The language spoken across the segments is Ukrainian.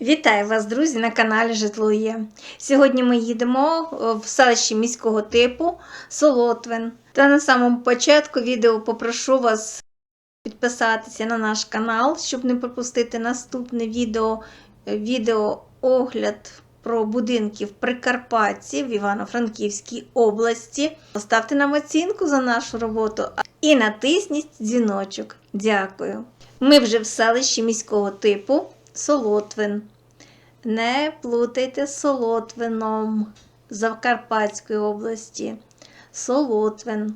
Вітаю вас, друзі, на каналі Житло Є. Сьогодні ми їдемо е, в селище міського типу Солотвин. Та на самому початку відео попрошу вас підписатися на наш канал, щоб не пропустити наступне відео, е, відео огляд про будинки в Прикарпатті в Івано-Франківській області. Поставте нам оцінку за нашу роботу і натисніть дзвіночок. Дякую. Ми вже в селищі міського типу Солотвин. Не плутайте з Солотвином Закарпатської області. Солотвин.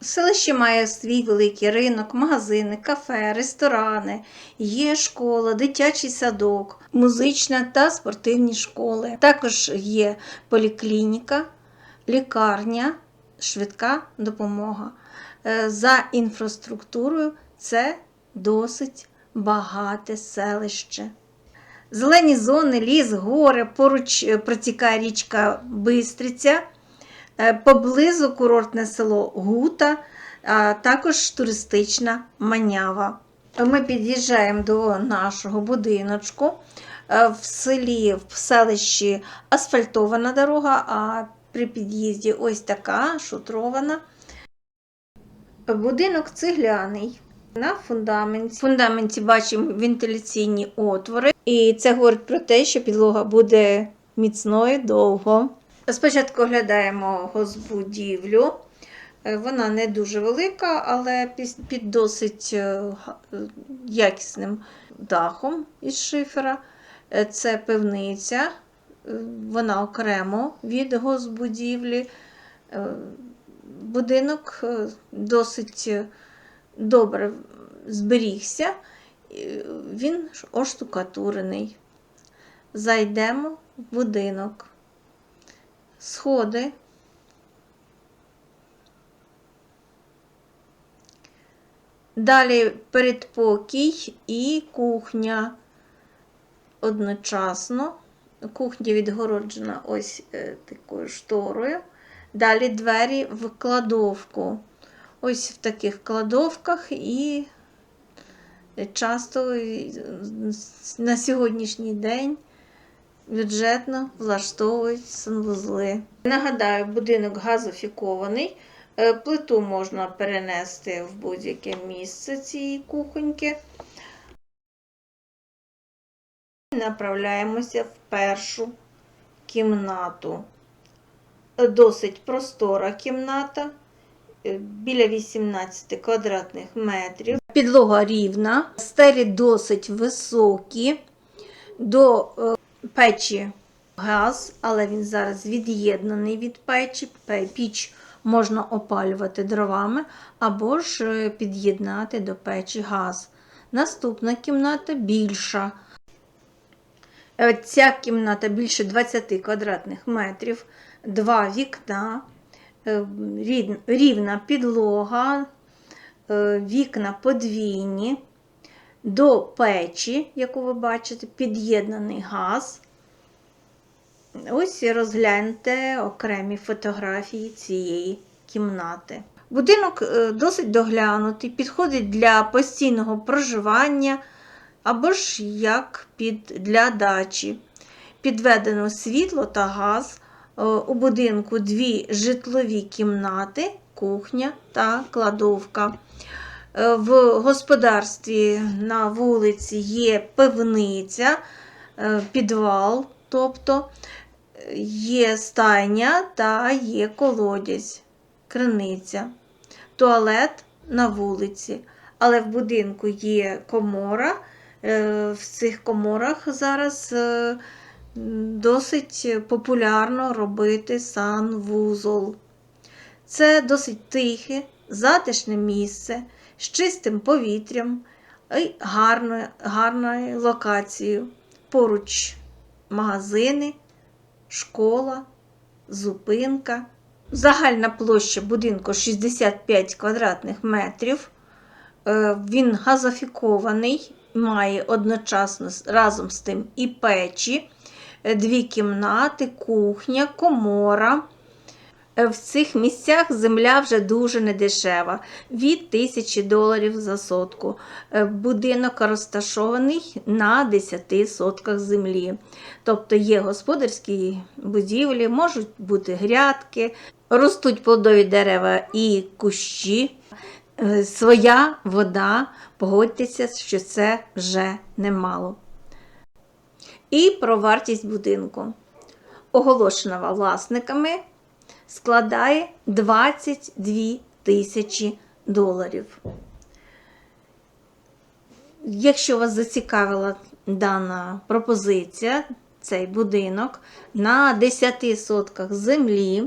Селище має свій великий ринок, магазини, кафе, ресторани, є школа, дитячий садок, музична та спортивні школи. Також є поліклініка, лікарня, швидка допомога. Е, За інфраструктурою це досить багате селище. Зелені зони, ліс, гори, поруч е, протікає річка Бистриця, е, поблизу курортне село Гута, а також туристична манява. Ми під'їжджаємо до нашого будиночку. Е, В селі, в селищі асфальтована дорога, а при під'їзді ось така шутрована. Будинок цегляний. На фундаменті. В фундаменті бачимо вентиляційні отвори, і це говорить про те, що підлога буде міцною довго. Спочатку оглядаємо госбудівлю. Е, Вона не дуже велика, але під досить е, е, якісним дахом із шифера. Це пивниця, вона окремо від госбудівлі. Будинок досить добре зберігся, він оштукатурений. Зайдемо в будинок. Сходи. Далі передпокій і кухня одночасно. Кухня відгороджена ось е, такою шторою. Далі двері в кладовку. Ось в таких кладовках і часто на сьогоднішній день бюджетно влаштовують санвузли. Нагадаю, будинок газофікований. Е, Плиту можна перенести в будь-яке місце цієї кухоньки. Направляємося в першу кімнату. Досить простора кімната, е, біля 18 квадратних метрів. Підлога рівна, стелі досить високі. До е, печі газ, але він зараз від'єднаний від печі. Пе- Піч можна опалювати дровами або ж е, під'єднати до печі газ. Наступна кімната більша. Е, Ця кімната більше 20 квадратних метрів, два вікна, рівна підлога, вікна подвійні. До печі, яку ви бачите, під'єднаний газ. Ось і розгляньте окремі фотографії цієї кімнати. Будинок е, досить доглянутий, підходить для постійного проживання або ж як під, для дачі. Підведено світло та газ. Е, У будинку дві житлові кімнати, кухня та кладовка. Е, В господарстві на вулиці є пивниця, е, підвал, тобто є стайня та є колодязь, криниця, туалет на вулиці. Але в будинку є комора. Е, В цих коморах зараз досить популярно робити санвузол. Це досить тихе, затишне місце з чистим повітрям і гарною, гарною локацією. Поруч магазини, школа, зупинка. Загальна площа будинку 65 квадратних метрів. Е, Він газофікований, має одночасно разом з тим і печі, е, дві кімнати, кухня, комора. Е, В цих місцях земля вже дуже недешева від тисячі доларів за сотку. Е, Будинок розташований на 10 сотках землі. Тобто є господарські будівлі, можуть бути грядки, ростуть плодові дерева і кущі. Е, Своя вода, погодьтеся, що це вже немало. І про вартість будинку. Оголошена власниками складає 22 тисячі доларів. Якщо вас зацікавила дана пропозиція, цей будинок на 10 сотках землі,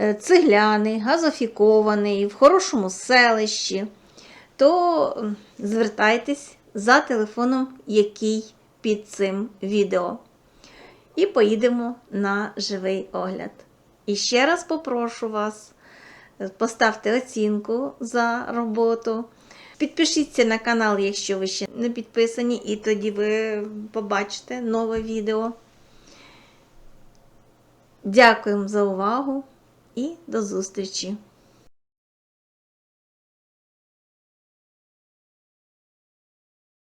е, цегляний, газофікований, в хорошому селищі, то звертайтесь за телефоном, який під цим відео. І поїдемо на живий огляд. І ще раз попрошу вас, е, поставте оцінку за роботу. Підпишіться на канал, якщо ви ще не підписані, і тоді ви побачите нове відео. Дякуємо за увагу і до зустрічі!